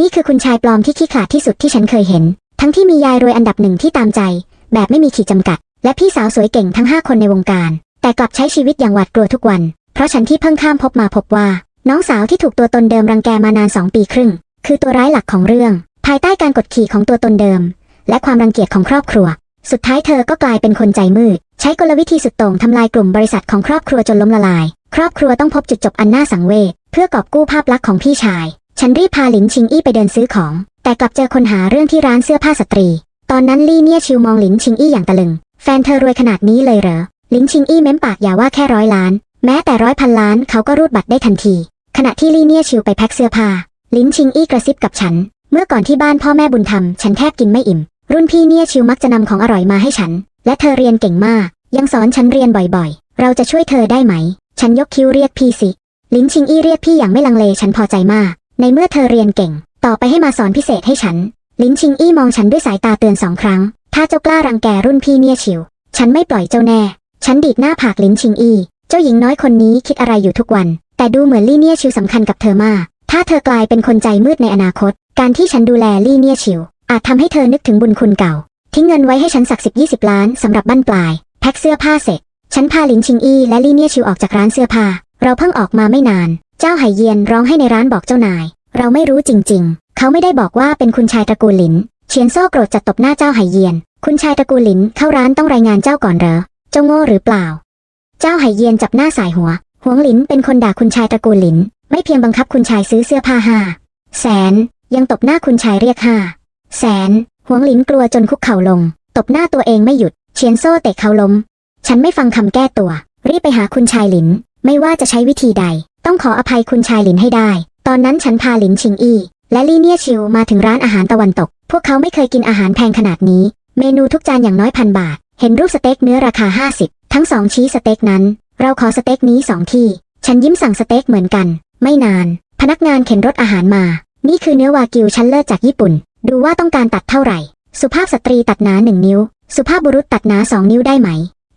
นี่คือคุณชายปลอมที่ขี้ขลาดที่สุดที่ฉันเคยเห็น ทั้งที่มียายรวยอันดับหนึ่งที่ตามใจ แบบไม่มีขีดจำกัด และพี่สาวสวยเก่งทั้งห้าคนในวงการ แต่กลับใช้ชีวิตอย่างหวาดกลัวทุกวัน เพราะฉันที่เพิ่งข้ามพบมาพบว่า น้องสาวที่ถูกตัวตนเดิมรังแกมานานสองปีครึ่ง คือตัวร้ายหลักของเรื่อง ภายใต้การกดขี่ของตัวตนเดิม และความรังเกียจของครอบครัว สุดท้ายเธอก็กลายเป็นคนใจมืด ใช้กลวิธีสุดโต่งทำลายกลุ่มบริษัทของครอบครัวจนล้มละลาย ครอบครัวต้องพบจุดจบอันน่าสังเวชเพื่อกอบกู้ภาพลักษณ์ของพี่ชาย ฉันรีบพาหลินชิงอี้ไปเดินซื้อของ แต่กลับเจอคนหาเรื่องที่ร้านเสื้อผ้าสตรี ตอนนั้นลี่เนี่ยชิวมองหลินชิงอี้อย่างตะลึง แฟนเธอรวยขนาดนี้เลยเหรอ หลินชิงอี้เม้มปากอย่าว่าแค่ร้อยล้าน แม้แต่ร้อยพันล้านเขาก็รูดบัตรได้ทันที ขณะที่ลี่เนี่ยชิวไปแพ็คเสื้อผ้า หลินชิงอี้กระซิบกับฉัน เมื่อก่อนที่บ้านพ่อแม่บุญธรรมฉันแทบกินไม่อิ่ม รุ่นพี่เนี่ยชิวมักจะนำของอร่อยมาให้ฉัน และเธอเรียนเก่งมาก ยังสอนฉันเรียนบ่อยๆ เราจะช่วยเธอได้ไหม ฉันยกคิ้วเรียกพี่สิ ลินชิงอี้เรียกพี่อย่างไม่ลังเลฉันพอใจมาก ในเมื่อเธอเรียนเก่ง ต่อไปให้มาสอนพิเศษให้ฉัน ลินชิงอี้มองฉันด้วยสายตาเตือนสองครั้ง ถ้าเจ้ากล้ารังแกรุ่นพี่เนี่ยชิว ฉันไม่ปล่อยเจ้าแน่ ฉันดีดหน้าผากลินชิงอี้ เจ้าหญิงน้อยคนนี้คิดอะไรอยู่ทุกวัน แต่ดูเหมือนลี่เนี่ยชิวสำคัญกับเธอมาก ถ้าเธอกลายเป็นคนใจมืดในอนาคต การที่ฉันดูแลลี่เนี่ยชิว อาจทำให้เธอนึกถึงบุญคุณเก่า ทิ้งเงินไว้ให้ฉันสักสิบยี่สิบล้านสำหรับบั้นปลาย แพ็คเสื้อผ้าเสร็จ ฉันพาลินชิงอี้และลี่เนี่ยชิวออกจากร้านเสื้อผ้า เราเพิ่งออกมาไม่นาน เจ้าไหเยียนร้องให้ในร้านบอกเจ้านาย เราไม่รู้จริง ๆ เขาไม่ได้บอกว่าเป็นคุณชายตระกูลหลิน เฉียนโซ่โกรธจัดตบหน้าเจ้าไหเยียน คุณชายตระกูลหลินเข้าร้านต้องรายงานเจ้าก่อนเหรอ เจ้าโง่หรือเปล่า เจ้าไหเยียนจับหน้าสายหัว หวงหลินเป็นคนด่าคุณชายตระกูลหลิน ไม่เพียงบังคับคุณชายซื้อเสื้อผ้าห้าแสน ยังตบหน้าคุณชายเรียกห้าแสน หวงหลินกลัวจนคุกเข่าลง ตบหน้าตัวเองไม่หยุด เฉียนโซ่เตะเขาล้ม ฉันไม่ฟังคำแก้ตัว รีบไปหาคุณชายหลิน ไม่ว่าจะใช้วิธีใด ต้องขออภัยคุณชายหลินให้ได้ ตอนนั้นฉันพาหลินชิงอี้ และลี่เนียชิวมาถึงร้านอาหารตะวันตก พวกเขาไม่เคยกินอาหารแพงขนาดนี้ เมนูทุกจานอย่างน้อยพันบาท เห็นรูปสเต็กเนื้อราคา 50 ทั้งสองชี้สเต็กนั้น เราขอสเต็กนี้สองที่ ฉันยิ้มสั่งสเต็กเหมือนกัน ไม่นาน พนักงานเข็นรถอาหารมา นี่คือเนื้อวากิวชั้นเลิศจากญี่ปุ่น ดูว่าต้องการตัดเท่าไหร่ สุภาพสตรีตัดหนาหนึ่งนิ้ว สุภาพบุรุษตัดหนาสองนิ้วได้ไหม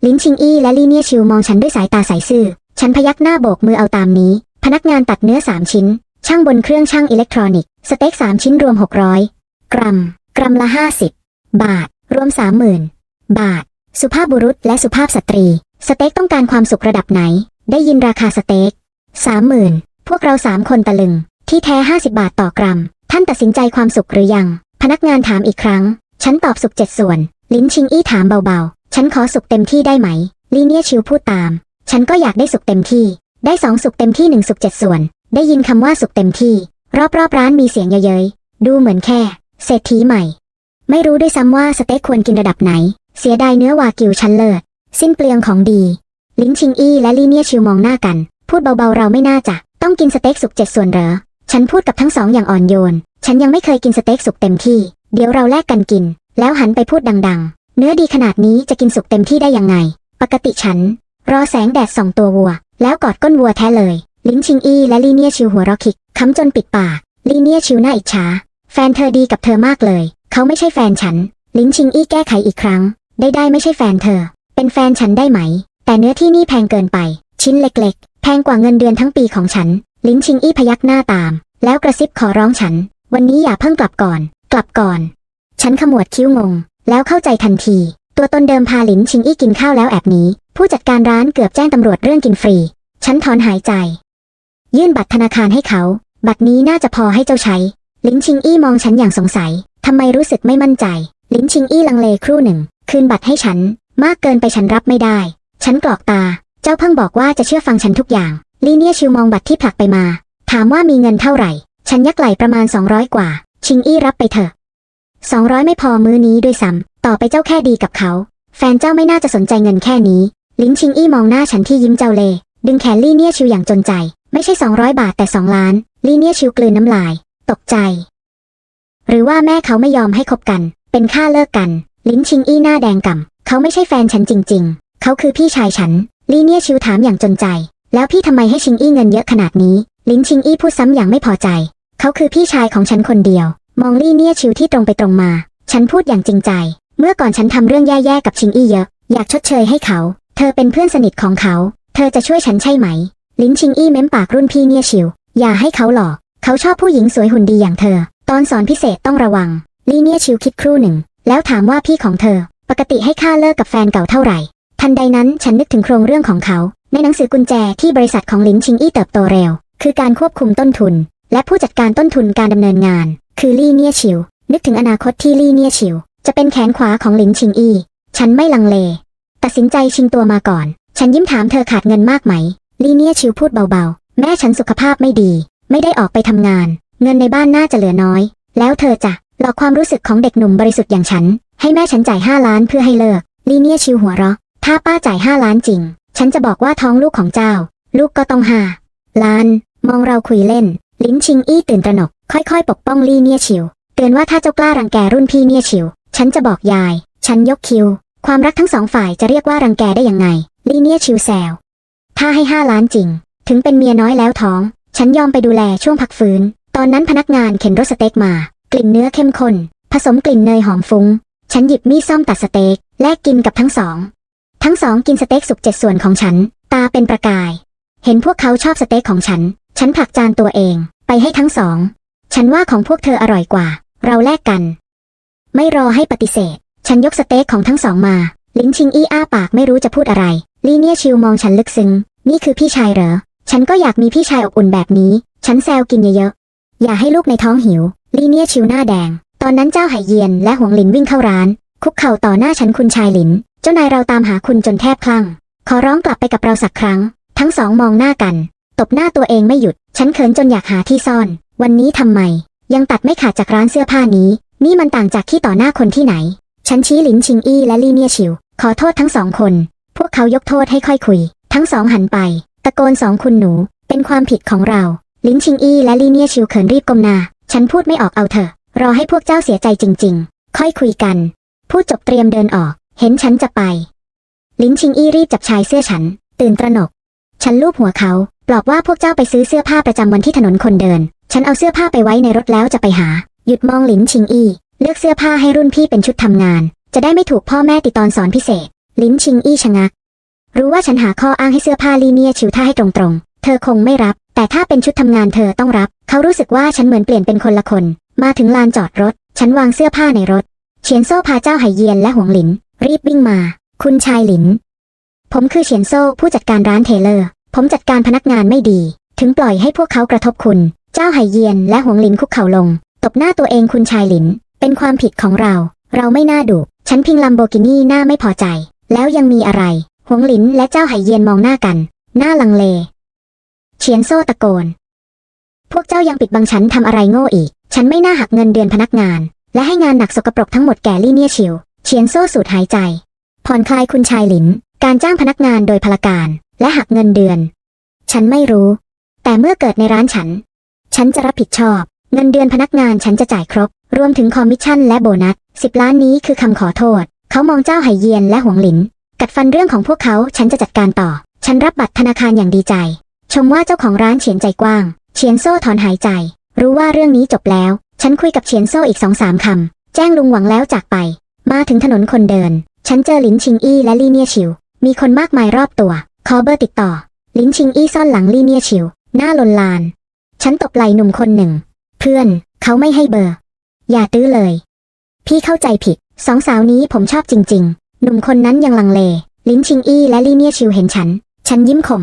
ลินชิงอี้และลี่เนียชิวมองฉันด้วยสายตาใสซื่อ ฉันพยักหน้าโบกมือเอาตามนี้ พนักงานตัดเนื้อสามชิ้น ช่างบนเครื่องช่างอิเล็กทรอนิกส์ สเต็กสามชิ้นรวม600กรัม กรัมละ50บบาท รวม30,000บาท สุภาพบุรุษและสุภาพสตรี สเต็กต้องการความสุขระดับไหน ได้ยินราคาสเต็ก30,000พวกเราสามคนตะลึง ที่แท้50บาทต่อกรัม ท่านตัดสินใจความสุขหรือยัง พนักงานถามอีกครั้ง ฉันตอบสุขเจ็ดส่วน ลิ้นชิงอี้ถามเบาๆ ฉันขอสุขเต็มที่ได้ไหม ลีเนียชิวพูดตาม ฉันก็อยากได้สุขเต็มที่ ได้สองสุขเต็มที่หนึ่งสุขเจ็ดส่วน ได้ยินคำว่าสุขเต็มที่ รอบๆร้านมีเสียงเย้ยๆ ดูเหมือนแค่ เศรษฐีใหม่ ไม่รู้ด้วยซ้ำว่าสเต็กควรกินระดับไหน เสียดายเนื้อวากิวชั้นเลิศ สิ้นเปลืองของดี ลิ้นชิงอี้และลีเนียชิวมองหน้ากัน พูดเบาๆเราไม่น่าจะ ต้องกินสเต็กสุกเจ็ดส่วนเหรอ ฉันพูดกับทั้งสองอย่างอ่อนโยน ฉันยังไม่เคยกินสเต็กสุกเต็มที่ เดี๋ยวเราแลกกันกิน แล้วหันไปพูดดังๆ เนื้อดีขนาดนี้จะกินสุกเต็มที่ได้ยังไง ปกติฉัน รอแสงแดดส่องตัววัว แล้วกอดก้นวัวแท้เลย ลิ้นชิงอี้และลีเนียชิวหัวเราะคิกค้ำจนปิดปากลีเนียชิวหน้าอิจฉาแฟนเธอดีกับเธอมากเลย เขาไม่ใช่แฟนฉัน ลิ้นชิงอี้แก้ไขอีกครั้ง ได้ได้ไม่ใช่แฟนเธอ เป็นแฟนฉันได้ไหม แต่เนื้อที่นี่แพงเกินไป ชิ้นเล็กๆ แพงกว่าเงินเดือนทั้งปีของฉัน ลิ้นชิงอี้พยักหน้าตาม แล้วกระซิบขอร้องฉัน วันนี้อย่าเพิ่งกลับก่อน กลับก่อน ฉันขมวดคิ้วงง แล้วเข้าใจทันที ตัวตนเดิมพาหลินชิงอี้กินข้าวแล้วแอบหนี ผู้จัดการร้านเกือบแจ้งตำรวจเรื่องกินฟรี ฉันถอนหายใจ ยื่นบัตรธนาคารให้เขา บัตรนี้น่าจะพอให้เจ้าใช้ ลินชิงอี้มองฉันอย่างสงสัย ทำไมรู้สึกไม่มั่นใจ ลินชิงอี้ลังเลครู่หนึ่ง คืนบัตรให้ฉัน มากเกินไปฉันรับไม่ได้ ฉันกรอกตา เจ้าเพิ่งบอกว่าจะเชื่อฟังฉันทุกอย่าง ลีเนียชิวมองบัตรที่ผลักไปมา ถามว่ามีเงินเท่าไหร่ ฉันยักไหลประมาณ 200 กว่า ชิงอี้รับไปเถอะ200 ไม่พอมื้อนี้ด้วยซ้ำต่อไปเจ้าแค่ดีกับเขา แฟนเจ้าไม่น่าจะสนใจเงินแค่นี้ ลินชิงอี้มองหน้าฉันที่ยิ้มเจ้าเล่ดึงแขนลี่เนียชิวอย่างจนใจ ไม่ใช่ 200 บาทแต่ 2 ล้าน ลี่เนียชิวกลืนน้ำลาย ตกใจ หรือว่าแม่เขาไม่ยอมให้คบกัน เป็นค่าเลิกกัน ลิ้นชิงอี้หน้าแดงก่ำเขาไม่ใช่แฟนฉันจริง ๆ เขาคือพี่ชายฉัน ลี่เนียชิวถามอย่างจนใจ แล้วพี่ทำไมให้ชิงอี้เงินเยอะขนาดนี้ ลิ้นชิงอี้พูดซ้ำอย่างไม่พอใจ เขาคือพี่ชายของฉันคนเดียว มองลี่เนียชิวที่ตรงไปตรงมา ฉันพูดอย่างจริงใจ เมื่อก่อนฉันทำเรื่องแย่ๆกับชิงอี้เยอะ อยากชดเชยให้เขา ธอเป็นเพื่อนสนิทของเขา เธอจะช่วยฉันใช่ไหม ลิ้นชิงอี้เม้มปากรุ่นพี่เนี่ยชิว อย่าให้เขาหลอก เขาชอบผู้หญิงสวยหุ่นดีอย่างเธอ ตอนสอนพิเศษต้องระวัง ลีเนียชิวคิดครู่หนึ่ง แล้วถามว่าพี่ของเธอ ปกติให้ค่าเลิกกับแฟนเก่าเท่าไหร่ ทันใดนั้นฉันนึกถึงโครงเรื่องของเขา ในหนังสือกุญแจที่บริษัทของลินชิงอี้เติบโตเร็ว คือการควบคุมต้นทุน และผู้จัดการต้นทุนการดำเนินงาน คือลี่เนียชิว นึกถึงอนาคตที่ลี่เนียชิว จะเป็นแขนขวาของลินชิงอี้ ฉันไม่ลังเล ตัดสินใจชิงตัวมาก่อน ฉันยิ้มถามเธอขาดเงินมากไหม ลีเนียชิวพูดเบาๆ แม่ฉันสุขภาพไม่ดี ไม่ได้ออกไปทำงาน เงินในบ้านน่าจะเหลือน้อย แล้วเธอจะหลอกความรู้สึกของเด็กหนุ่มบริสุทธิ์อย่างฉัน ให้แม่ฉันจ่ายห้าล้านเพื่อให้เลิก ลีเนียชิวหัวเราะ ถ้าป้าจ่ายห้าล้านจริง ฉันจะบอกว่าท้องลูกของเจ้า ลูกก็ต้องห้าล้าน มองเราคุยเล่น ลิ้นชิงอี้ตื่นตระหนก ค่อยๆ ปกป้องลีเนียชิว เตือนว่าถ้าเจ้ากล้ารังแกรุ่นพี่เนียชิว ฉันจะบอกยาย ฉันยกคิว ความรักทั้งสองฝ่ายจะเรียกว่ารังแกได้ยังไง ลีเนียชิวแซว ถ้าให้ห้าล้านจริง ถึงเป็นเมียน้อยแล้วท้อง ฉันยอมไปดูแลช่วงพักฟื้น ตอนนั้นพนักงานเข็นรถสเต็กมา กลิ่นเนื้อเข้มข้น ผสมกลิ่นเนยหอมฟุง้ง ฉันหยิบมีดซ่อมตัดสเต็ก แลกกินกับทั้งสอง ทั้งสองกินสเต็กสุกเจ็ดส่วนของฉัน ตาเป็นประกาย เห็นพวกเขาชอบสเต็กของฉัน ฉันผลักจานตัวเอง ไปให้ทั้งสอง ฉันว่าของพวกเธออร่อยกว่า เราแลกกัน ไม่รอให้ปฏิเสธ ฉันยกสเต็กของทั้งสองมา ลิ้นชิงอี้อ้าปากไม่รู้จะพูดอะไร ลีเนียชิวมองฉันลึกซึ้ง นี่คือพี่ชายเหรอ ฉันก็อยากมีพี่ชายอบอุ่นแบบนี้ ฉันแซวกินเยอะๆ อย่าให้ลูกในท้องหิว ลีเนียชิวหน้าแดง ตอนนั้นเจ้าไหเยียนและหวงหลินวิ่งเข้าร้าน คุกเข่าต่อหน้าฉันคุณชายหลิน เจ้านายเราตามหาคุณจนแทบคลั่ง ขอร้องกลับไปกับเราสักครั้ง ทั้งสองมองหน้ากัน ตบหน้าตัวเองไม่หยุด ฉันเขินจนอยากหาที่ซ่อน วันนี้ทำไม ยังตัดไม่ขาดจากร้านเสื้อผ้านี้ นี่มันต่างจากที่ต่อหน้าคนที่ไหน ฉันชี้หลินชิงอี้และลี่เนียชิว ขอโทษทั้งสองคน พวกเขายกโทษให้ค่อยคุย ทั้งสองหันไป ตะโกนสองคุณหนู เป็นความผิดของเรา ลินชิงอี้และลี่เนียชิวเขินรีบก้มหน้า ฉันพูดไม่ออกเอาเถอะ รอให้พวกเจ้าเสียใจจริง ๆ ค่อยคุยกัน พูดจบเตรียมเดินออก เห็นฉันจะไป ลินชิงอี้รีบจับชายเสื้อฉัน ตื่นตระหนก ฉันลูบหัวเขา ปลอบว่าพวกเจ้าไปซื้อเสื้อผ้าประจำวันที่ถนนคนเดิน ฉันเอาเสื้อผ้าไปไว้ในรถแล้วจะไปหา หยุดมองหลินชิงอี้ เลือกเสื้อผ้าให้รุ่นพี่เป็นชุดทำงาน จะได้ไม่ถูกพ่อแม่ติดตอนสอนพิเศษ ลิ้นชิงอี้ชะงัก รู้ว่าฉันหาข้ออ้างให้เสื้อผ้าลีเนียชิวท่าให้ตรงๆ เธอคงไม่รับ แต่ถ้าเป็นชุดทำงานเธอต้องรับ เขารู้สึกว่าฉันเหมือนเปลี่ยนเป็นคนละคน มาถึงลานจอดรถ ฉันวางเสื้อผ้าในรถ เฉียนโซ่พาเจ้าไหเยียนและหวงหลิน รีบวิ่งมา คุณชายหลิน ผมคือเฉียนโซ่ผู้จัดการร้านเทเลอร์ ผมจัดการพนักงานไม่ดี ถึงปล่อยให้พวกเขากระทบคุณ เจ้าไหเยียนและหวงหลินคุกเข่าลง ตบหน้าตัวเองคุณชายหลิน เป็นความผิดของเรา เราไม่น่าดุ ฉันพิงลัมโบกินี่หน้าไม่พอใจ แล้วยังมีอะไร หวงหลินและเจ้าไหเยียนมองหน้ากัน หน้าลังเล เฉียนโซ่ตะโกน พวกเจ้ายังปิดบังฉันทำอะไรโง่อีก ฉันไม่น่าหักเงินเดือนพนักงาน และให้งานหนักสกปรกทั้งหมดแก่ลี่เนียชิว เฉียนโซ่สูดหายใจ ผ่อนคลายคุณชายหลิน การจ้างพนักงานโดยพลการ และหักเงินเดือน ฉันไม่รู้ แต่เมื่อเกิดในร้านฉัน ฉันจะรับผิดชอบ เงินเดือนพนักงานฉันจะจ่ายครบ รวมถึงคอมมิชชั่นและโบนัสสิบล้านนี้คือคำขอโทษ เขามองเจ้าไหเยียนและหวงหลิน กัดฟันเรื่องของพวกเขาฉันจะจัดการต่อ ฉันรับบัตรธนาคารอย่างดีใจ ชมว่าเจ้าของร้านเฉียนใจกว้าง เฉียนโซ่ถอนหายใจ รู้ว่าเรื่องนี้จบแล้ว ฉันคุยกับเฉียนโซ่อีกสองสามคำ แจ้งลุงหวังแล้วจากไป มาถึงถนนคนเดิน ฉันเจอหลินชิงอี้และลี่เนียชิว มีคนมากมายรอบตัว ขอเบอร์ติดต่อ ลินชิงอี้ซ่อนหลังลี่เนียชิว หน้าลนลาน ฉันตบไหล่หนุ่มคนหนึ่ง เพื่อน เขาไม่ให้เบอร์ อย่าตื้อเลย พี่เข้าใจผิด สองสาวนี้ผมชอบจริง ๆ หนุ่มคนนั้นยังลังเล ลินชิงอี้และลี่เนียชิวเห็นฉัน ฉันยิ้มข่ม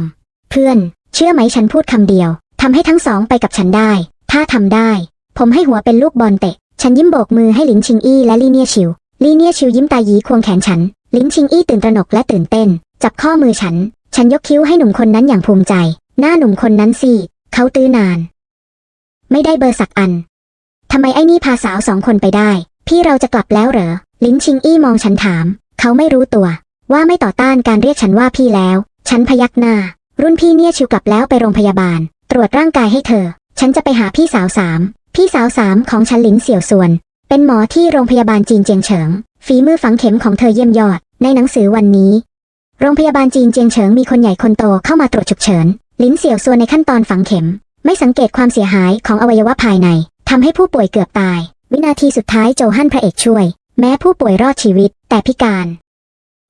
เพื่อน เชื่อไหมฉันพูดคำเดียวทำให้ทั้งสองไปกับฉันได้ ถ้าทำได้ ผมให้หัวเป็นลูกบอลเตะ ฉันยิ้มโบกมือให้ลินชิงอี้และลี่เนียชิว ลี่เนียชิวยิ้มตาหยีควงแขนฉัน ลินชิงอี้ตื่นตระหนกและตื่นเต้น จับข้อมือฉัน ฉันยกคิ้วให้หนุ่มคนนั้นอย่างภูมิใจ หน้าหนุ่มคนนั้นสิ เขาตื้อนาน ไม่ได้เบอร์สักอัน ทำไมไอ้นี่พาสาวสองคนไปได้ พี่เราจะกลับแล้วเหรอ ลินชิงอี้มองฉันถาม เขาไม่รู้ตัว ว่าไม่ต่อต้านการเรียกฉันว่าพี่แล้ว ฉันพยักหน้า รุ่นพี่เนี่ยชิวกลับแล้วไปโรงพยาบาล ตรวจร่างกายให้เธอ ฉันจะไปหาพี่สาวสาม พี่สาวสามของฉันหลินเสี่ยวส่วน เป็นหมอที่โรงพยาบาลจีนเจียงเฉิง ฝีมือฝังเข็มของเธอเยี่ยมยอด ในหนังสือวันนี้ โรงพยาบาลจีนเจียงเฉิงมีคนใหญ่คนโตเข้ามาตรวจฉุกเฉิน ลิ้นเสี่ยวส่วนในขั้นตอนฝังเข็ม ไม่สังเกตความเสียหายของอวัยวะภายใน ทำให้ผู้ป่วยเกือบตาย วินาทีสุดท้ายโจฮันพระเอกช่วย แม้ผู้ป่วยรอดชีวิต แต่พิการ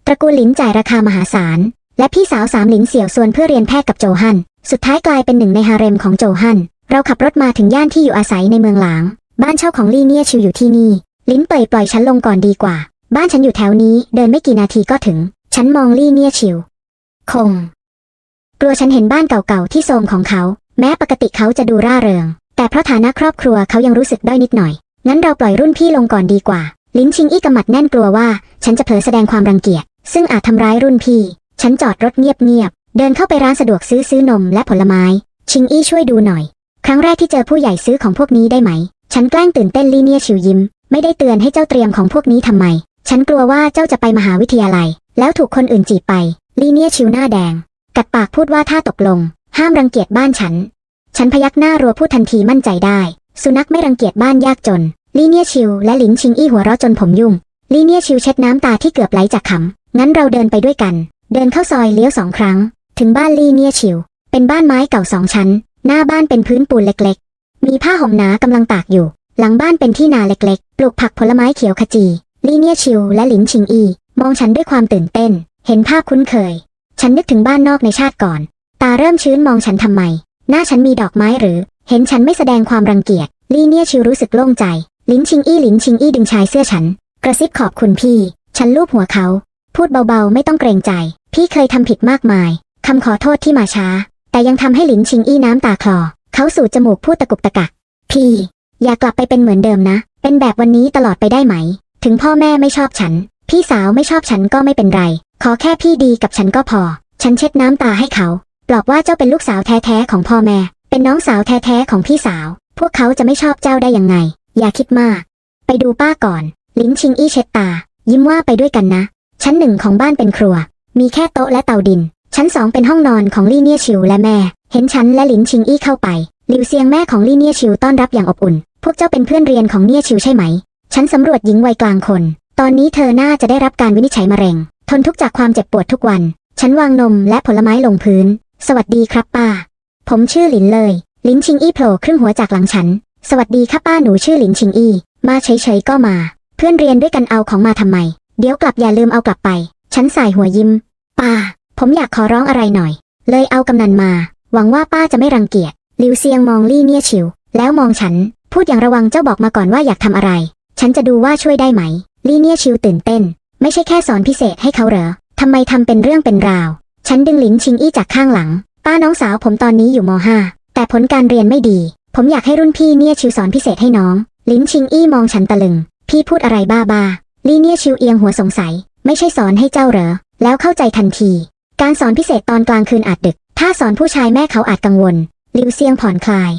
ตระกูลหลินจ่ายราคามหาศาล และพี่สาวสามหลินเสี่ยวส่วนเพื่อเรียนแพทย์กับโจฮัน สุดท้ายกลายเป็นหนึ่งในฮาเร็มของโจฮัน เราขับรถมาถึงย่านที่อยู่อาศัยในเมืองหลาง บ้านเช่าของลี่เนียชิวอยู่ที่นี่ ลิ้นเปยปล่อยฉันลงก่อนดีกว่า บ้านฉันอยู่แถวนี้ เดินไม่กี่นาทีก็ถึง ฉันมองลี่เนียชิว คง กลัวฉันเห็นบ้านเก่าๆที่โทรมของเขา แม้ปกติเขาจะดูร่าเริง แต่เพราะฐานะครอบครัวเขายังรู้สึกด้อยนิดหน่อย งั้นเราปล่อยรุ่นพี่ลงก่อนดีกว่า ลิ้นชิงอี้กำมัดแน่นกลัวว่า ฉันจะเผลอแสดงความรังเกียจ ซึ่งอาจทำร้ายรุ่นพี่ ฉันจอดรถเงียบๆ เดินเข้าไปร้านสะดวกซื้อซื้อนมและผลไม้ ชิงอี้ช่วยดูหน่อย ครั้งแรกที่เจอผู้ใหญ่ซื้อของพวกนี้ได้ไหม ฉันแกล้งตื่นเต้นลีเนียชิวยิ้ม ไม่ได้เตือนให้เจ้าเตรียมของพวกนี้ทำไม ฉันกลัวว่าเจ้าจะไปมหาวิทยาลัย แล้วถูกคนอื่นจีบไปลีเนียชิวหน้าแดง กัดปากพูดว่าถ้าตกลง ห้ามรังเกียจบ้านฉัน ฉันพยักหน้ารัวพูดทันทีมั่นใจได้ สุนัขไม่รังเกียจบ้านยากจน ลี่เนียชิวและหลินชิงอี้หัวเราะจนผมยุ่ง ลี่เนียชิวเช็ดน้ำตาที่เกือบไหลจากขำ งั้นเราเดินไปด้วยกัน เดินเข้าซอยเลี้ยวสองครั้ง ถึงบ้านลี่เนียชิว เป็นบ้านไม้เก่าสองชั้น หน้าบ้านเป็นพื้นปูนเล็กๆ มีผ้าห่มหนากำลังตากอยู่ หลังบ้านเป็นที่นาเล็กๆ ปลูกผักผลไม้เขียวขจี ลี่เนียชิวและหลินชิงอีมองฉันด้วยความตื่นเต้น เห็นภาพคุ้นเคย ฉันนึกถึงบ้านนอกในชาติก่อน ตาเริ่มชื้นมองฉันทำไม หน้าฉันมีดอกไม้หรือ เห็นฉันไม่แสดงความรังเกียจ ลี่เนี่ยชิวรู้สึกโล่งใจ ลิ้นชิงอี้ลิ้นชิงอี้ดึงชายเสื้อฉัน กระซิบขอบคุณพี่ ฉันลูบหัวเขา พูดเบาๆ ไม่ต้องเกรงใจ พี่เคยทำผิดมากมาย คำขอโทษที่มาช้า แต่ยังทำให้หลินชิงอี้น้ำตาคลอ เขาสูดจมูกพูดตะกุกตะกัก พี่ อย่ากลับไปเป็นเหมือนเดิมนะ เป็นแบบวันนี้ตลอดไปได้ไหม ถึงพ่อแม่ไม่ชอบฉัน พี่สาวไม่ชอบฉันก็ไม่เป็นไร ขอแค่พี่ดีกับฉันก็พอ ฉันเช็ดน้ำตาให้เขา ปลอบว่าเจ้าเป็นลูกสาวแท้ๆของพ่อแม่ เป็นน้องสาวแท้ๆของพี่สาว พวกเขาจะไม่ชอบเจ้าได้ยังไง อย่าคิดมาก ไปดูป้าก่อน ลิ้นชิงอี้เช็ดตา ยิ้มว่าไปด้วยกันนะ ชั้นหนึ่งของบ้านเป็นครัว มีแค่โต๊ะและเตาดิน ชั้นสองเป็นห้องนอนของลี่เนียชิวและแม่ เห็นฉันและลินชิงอี้เข้าไปหลิวเซียงแม่ของลี่เนียชิวต้อนรับอย่างอบอุ่น พวกเจ้าเป็นเพื่อนเรียนของเนียชิวใช่ไหม ฉันสำรวจหญิงวัยกลางคน ตอนนี้เธอน่าจะได้รับการวินิจฉัยมะเร็ง ทนทุกข์จากความเจ็บปวดทุกวัน ฉันวางนมและผลไม้ลงพื้น สวัสดีครับป้า ผมชื่อหลินเลยหลินชิงอี้โผล่ครึ่งหัวจากหลังฉัน สวัสดีค่ะป้าหนูชื่อหลินชิงอี้ มาเฉยๆก็มา เพื่อนเรียนด้วยกันเอาของมาทำไม เดี๋ยวกลับอย่าลืมเอากลับไป ฉันสายหัวยิ้ม ป้า ผมอยากขอร้องอะไรหน่อย เลยเอากำนันมา หวังว่าป้าจะไม่รังเกียจ ลิวเซียงมองลี่เนี่ยชิว แล้วมองฉัน พูดอย่างระวังเจ้าบอกมาก่อนว่าอยากทำอะไร ฉันจะดูว่าช่วยได้ไหม ลี่เนี่ยชิวตื่นเต้น ไม่ใช่แค่สอนพิเศษให้เขาเหรอทำไมทำเป็นเรื่องเป็นราว ฉันดึงหลินชิงอี้จากข้างหลัง ป้าน้องสาวผมตอนนี้อยู่ม .5 แต่ผลการเรียนไม่ดี ผมอยากให้รุ่นพี่เนี่ยชิวสอนพิเศษให้น้อง ลินชิงอี้มองฉันตะลึง พี่พูดอะไรบ้าบ้าๆลี่เนี่ยชิวเอียงหัวสงสัย ไม่ใช่สอนให้เจ้าเหรอ แล้วเข้าใจทันที การสอนพิเศษตอนกลางคืนอาจดึก ถ้าสอนผู้ชายแม่เขาอาจกังวล ลิวเซียงผ่อนคลาย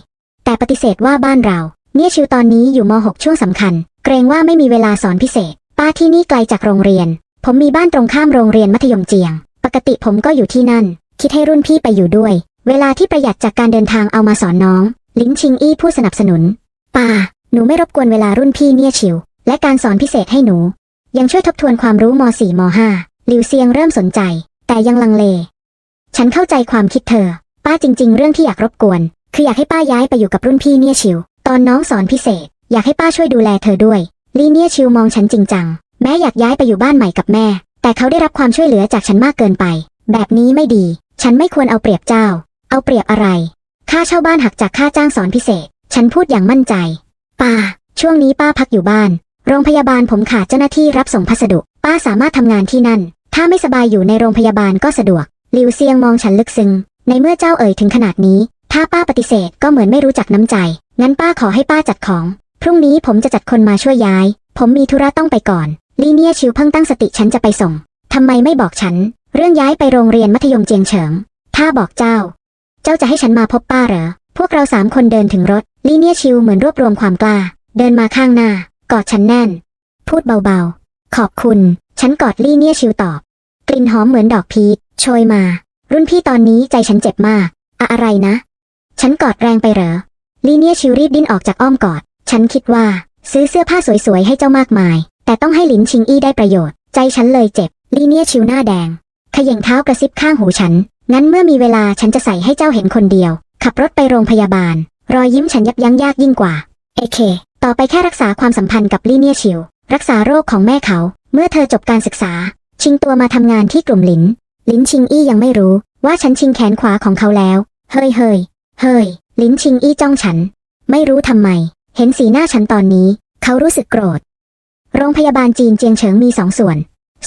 แต่ปฏิเสธว่าบ้านเรา เนี่ยชิวตอนนี้อยู่ม .6 ช่วงสำคัญ เกรงว่าไม่มีเวลาสอนพิเศษ ป้าที่นี่ไกลจากโรงเรียน ผมมีบ้านตรงข้ามโรงเรียนมัธยมเจียง กติผมก็อยู่ที่นั่น คิดให้รุ่นพี่ไปอยู่ด้วย เวลาที่ประหยัดจากการเดินทางเอามาสอนน้อง ลิ้นชิงอี้ผู้สนับสนุนป้าหนูไม่รบกวนเวลารุ่นพี่เนี่ยชิว และการสอนพิเศษให้หนู ยังช่วยทบทวนความรู้ม .4 ม .5 ลิวเซียงเริ่มสนใจ แต่ยังลังเล ฉันเข้าใจความคิดเธอ ป้าจริง ๆ เรื่องที่อยากรบกวน คืออยากให้ป้าย้ายไปอยู่กับรุ่นพี่เนี่ยชิว ตอนน้องสอนพิเศษ อยากให้ป้าช่วยดูแลเธอด้วย ลีเนี่ยชิวมองฉันจริงจัง แม้อยากย้ายไปอยู่บ้านใหม่กับแม่ แต่เขาได้รับความช่วยเหลือจากฉันมากเกินไป แบบนี้ไม่ดี ฉันไม่ควรเอาเปรียบเจ้า เอาเปรียบอะไร ค่าเช่าบ้านหักจากค่าจ้างสอนพิเศษ ฉันพูดอย่างมั่นใจ ป้า ช่วงนี้ป้าพักอยู่บ้าน โรงพยาบาลผมขาดเจ้าหน้าที่รับส่งพัสดุ ป้าสามารถทำงานที่นั่น ถ้าไม่สบายอยู่ในโรงพยาบาลก็สะดวกลิวเซียงมองฉันลึกซึ้ง ในเมื่อเจ้าเอ่ยถึงขนาดนี้ ถ้าป้าปฏิเสธก็เหมือนไม่รู้จักน้ำใจ งั้นป้าขอให้ป้าจัดของ พรุ่งนี้ผมจะจัดคนมาช่วยย้าย ผมมีธุระต้องไปก่อน ลีเนียชิวเพิ่งตั้งสติฉันจะไปส่ง ทำไมไม่บอกฉัน เรื่องย้ายไปโรงเรียนมัธยมเจียงเฉิง ถ้าบอกเจ้า เจ้าจะให้ฉันมาพบป้าเหรอ พวกเราสามคนเดินถึงรถ ลีเนียชิวเหมือนรวบรวมความกล้า เดินมาข้างหน้า กอดฉันแน่น พูดเบาๆ ขอบคุณ ฉันกอดลี่เนียชิวตอบ กลิ่นหอมเหมือนดอกพีชโชยมา รุ่นพี่ตอนนี้ใจฉันเจ็บมาก อะอะไรนะ ฉันกอดแรงไปเหรอ ลีเนียชิวรีบดิ้นออกจากอ้อมกอด ฉันคิดว่า ซื้อเสื้อผ้าสวยๆให้เจ้ามากมาย แต่ต้องให้หลินชิงอี้ได้ประโยชน์ ใจฉันเลยเจ็บ ลีเนียชิวหน้าแดง ขย่งเท้ากระซิบข้างหูฉัน งั้นเมื่อมีเวลาฉันจะใส่ให้เจ้าเห็นคนเดียว ขับรถไปโรงพยาบาล รอยยิ้มฉันยับยั้งยากยิ่งกว่า เอเค ต่อไปแค่รักษาความสัมพันธ์กับลีเนียชิว รักษาโรคของแม่เขา เมื่อเธอจบการศึกษา ชิงตัวมาทำงานที่กลุ่มหลิน ลินชิงอี้ยังไม่รู้ ว่าฉันชิงแขนขวาของเขาแล้ว เฮ้ยเฮ้ยเฮ้ย ลินชิงอี้จ้องฉัน ไม่รู้ทำไม เห็นสีหน้าฉันตอนนี้ เขารู้สึกโกรธ โรงพยาบาลจีนเจียงเฉิงมีสองส่วน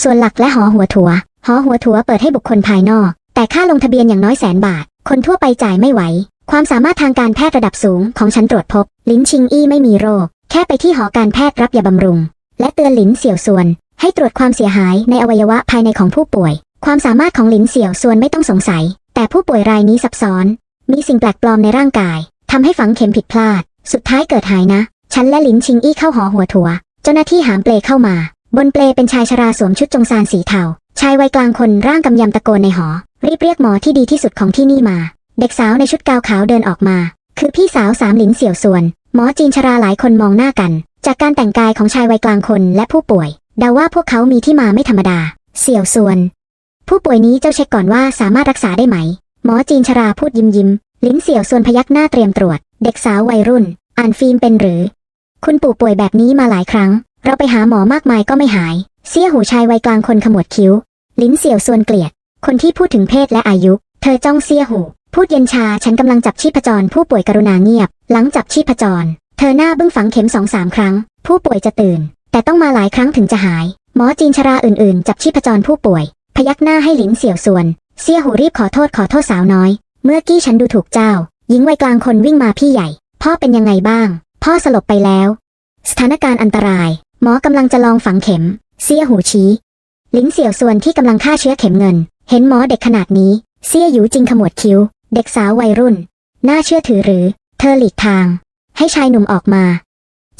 ส่วนหลักและหอหัวถัว หอหัวถัวเปิดให้บุคคลภายนอก แต่ค่าลงทะเบียนอย่างน้อยแสนบาท คนทั่วไปจ่ายไม่ไหว ความสามารถทางการแพทย์ระดับสูงของฉันตรวจพบ ลิ้นชิงอี้ไม่มีโรค แค่ไปที่หอการแพทย์รับยาบำรุง และเตือนหลินเสี่ยวส่วน ให้ตรวจความเสียหายในอวัยวะภายในของผู้ป่วย ความสามารถของหลินเสี่ยวส่วนไม่ต้องสงสัย แต่ผู้ป่วยรายนี้ซับซ้อน มีสิ่งแปลกปลอมในร่างกายทำให้ฝังเข็มผิดพลาด สุดท้ายเกิดหายนะ ฉันและหลินชิงอี้เข้าหอหัวถัว เจ้าหน้าที่หามเปลเข้ามา บนเปลเป็นชายชราสวมชุดจงซานสีเทา ชายวัยกลางคนร่างกำยำตะโกนในหอ รีบเรียกหมอที่ดีที่สุดของที่นี่มา เด็กสาวในชุดกาวขาวเดินออกมา คือพี่สาวสามหลินเสี่ยวส่วน หมอจีนชราหลายคนมองหน้ากัน จากการแต่งกายของชายวัยกลางคนและผู้ป่วยเดาว่าพวกเขามีที่มาไม่ธรรมดา เสี่ยวส่วน ผู้ป่วยนี้เจ้าเช็คก่อนว่าสามารถรักษาได้ไหม หมอจีนชราพูดยิ้มยิ้มลิ้นเสี่ยวส่วนพยักหน้าเตรียมตรวจ เด็กสาววัยรุ่น อ่านฟิล์มเป็นหรือ คุณปู่ป่วยแบบนี้มาหลายครั้ง เราไปหาหมอมากมายก็ไม่หาย เสี้ยหูชายวัยกลางคนขมวดคิ้ว ลิ้นเสี่ยวส่วนเกลียด คนที่พูดถึงเพศและอายุ เธอจ้องเสี้ยหู พูดเย็นชาฉันกำลังจับชีพจร ผู้ป่วยกรุณาเงียบ หลังจับชีพจร เธอหน้าบึ้งฝังเข็มสองสามครั้ง ผู้ป่วยจะตื่น แต่ต้องมาหลายครั้งถึงจะหาย หมอจีนชราอื่นๆ จับชีพจรผู้ป่วย พยักหน้าให้หลินเสี่ยวส่วน เสี้ยหูรีบขอโทษขอโทษสาวน้อย เมื่อกี้ฉันดูถูกเจ้าหญิงวัยกลางคนวิ่งมาพี่ใหญ่ พ่อเป็นยังไงบ้าง พ่อสลบไปแล้ว สถานการณ์อันตราย หมอกำลังจะลองฝังเข็ม เสียหูชี้ ลิ้นเสี่ยวส่วนที่กำลังฆ่าเชื้อเข็มเงิน เห็นหมอเด็กขนาดนี้ เสียหยูจริงขมวดคิ้ว เด็กสาววัยรุ่น น่าเชื่อถือหรือ เธอหลีกทาง ให้ชายหนุ่มออกมา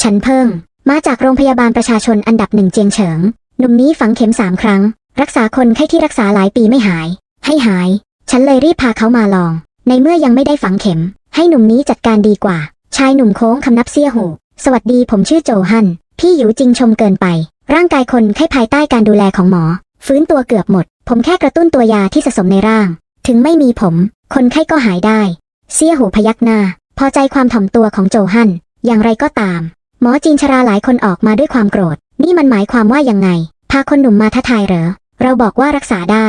ฉันเพิ่ง มาจากโรงพยาบาลประชาชนอันดับหนึ่งเจียงเฉิง หนุ่มนี้ฝังเข็มสามครั้ง รักษาคนไข้ที่รักษาหลายปีไม่หาย ให้หาย ฉันเลยรีบพาเขามาลอง ในเมื่อยังไม่ได้ฝังเข็ม ให้หนุ่มนี้จัดการดีกว่า ชายหนุ่มโค้งคำนับเสี้ยหู สวัสดีผมชื่อโจฮัน พี่หยูจริงชมเกินไป ร่างกายคนไข้ภายใต้การดูแลของหมอ ฟื้นตัวเกือบหมด ผมแค่กระตุ้นตัวยาที่สะสมในร่าง ถึงไม่มีผม คนไข้ก็หายได้ เสี้ยหูพยักหน้า พอใจความถ่อมตัวของโจฮัน อย่างไรก็ตาม หมอจีนชราหลายคนออกมาด้วยความโกรธ นี่มันหมายความว่ายังไง พาคนหนุ่มมาท้าทายเหรอ เราบอกว่ารักษาได้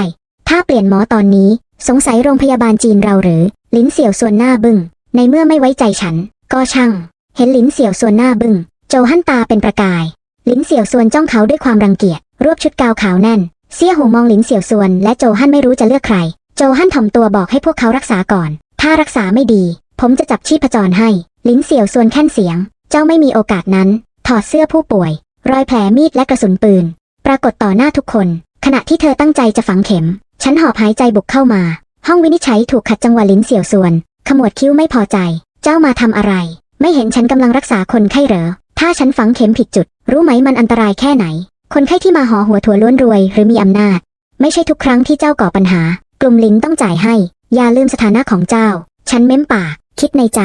ถ้าเปลี่ยนหมอตอนนี้ สงสัยโรงพยาบาลจีนเราหรือ ลิ้นเสี่ยวส่วนหน้าบึง้งในเมื่อไม่ไว้ใจฉัน ก็ช่าง เห็นลินเสี่ยวส่วนหน้าบึง้งโจฮั่นตาเป็นประกายลินเสี่ยวส่วนจ้องเขาด้วยความรังเกียจรวบชุดกาวขาวแน่น เสี่ยหูมองลินเสี่ยวส่วน และโจฮั่นไม่รู้จะเลือกใคร โจฮั่นถ่อมตัวบอกให้พวกเขารักษาก่อน ถ้ารักษาไม่ดี ผมจะจับชีพจรให้ลินเสี่ยวส่วนแค่นเสียง เจ้าไม่มีโอกาสนั้น ถอดเสื้อผู้ป่วย รอยแผลมีดและกระสุนปืน ปรากฏต่อหน้าทุกคน ขณะที่เธอตั้งใจจะฝังเข็ม ฉันหอบหายใจบุกเข้ามา ห้องวินิจฉัยถูกขัดจังหวะลินเสี่ยวส่วน ขมวดคิ้วไม่พอใจ เจ้ามาทำอะไร ไม่เห็นฉันกำลังรักษาคนไข้เหรอ ถ้าฉันฝังเข็มผิดจุด รู้ไหมมันอันตรายแค่ไหน คนไข้ที่มาหอหัวถั่วล้วนรวยหรือมีอำนาจ ไม่ใช่ทุกครั้งที่เจ้าก่อปัญหา กลุ่มลิ้นต้องจ่ายให้ อย่าลืมสถานะของเจ้า ฉันเม้มปาก คิดในใจ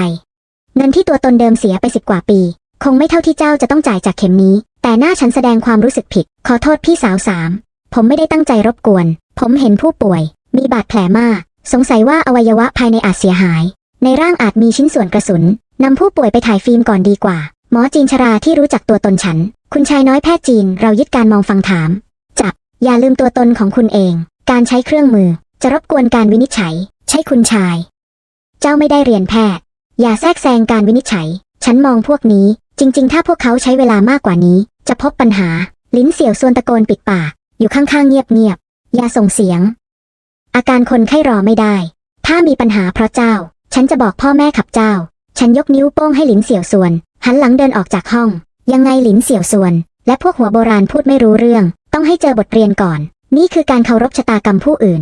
เงินที่ตัวตนเดิมเสียไปสิบกว่าปี คงไม่เท่าที่เจ้าจะต้องจ่ายจากเข็มนี้ แต่หน้าฉันแสดงความรู้สึกผิด ขอโทษพี่สาวสาม ผมไม่ได้ตั้งใจรบกวน ผมเห็นผู้ป่วย มีบาดแผลมาก สงสัยว่าอวัยวะภายในอาจเสียหาย ในร่างอาจมีชิ้นส่วนกระสุนนำผู้ป่วยไปถ่ายฟิล์มก่อนดีกว่า หมอจีนชราที่รู้จักตัวตนฉัน คุณชายน้อยแพทย์จีนเรายึดการมองฟังถาม จับ อย่าลืมตัวตนของคุณเอง การใช้เครื่องมือ จะรบกวนการวินิจฉัย ใช่คุณชาย เจ้าไม่ได้เรียนแพทย์ อย่าแทรกแซงการวินิจฉัย ฉันมองพวกนี้ จริง ๆ ถ้าพวกเขาใช้เวลามากกว่านี้ จะพบปัญหา ลิ้นเสียวส่วนตะโกนปิดปาก อยู่ข้างๆเงียบๆอย่าส่งเสียง อาการคนไข้รอไม่ได้ ถ้ามีปัญหาเพราะเจ้า ฉันจะบอกพ่อแม่ขับเจ้า ฉันยกนิ้วโป้งให้หลินเสี่ยวส่วน หันหลังเดินออกจากห้อง ยังไงหลินเสี่ยวส่วน และพวกหัวโบราณพูดไม่รู้เรื่อง ต้องให้เจอบทเรียนก่อน นี่คือการเคารพชะตากรรมผู้อื่น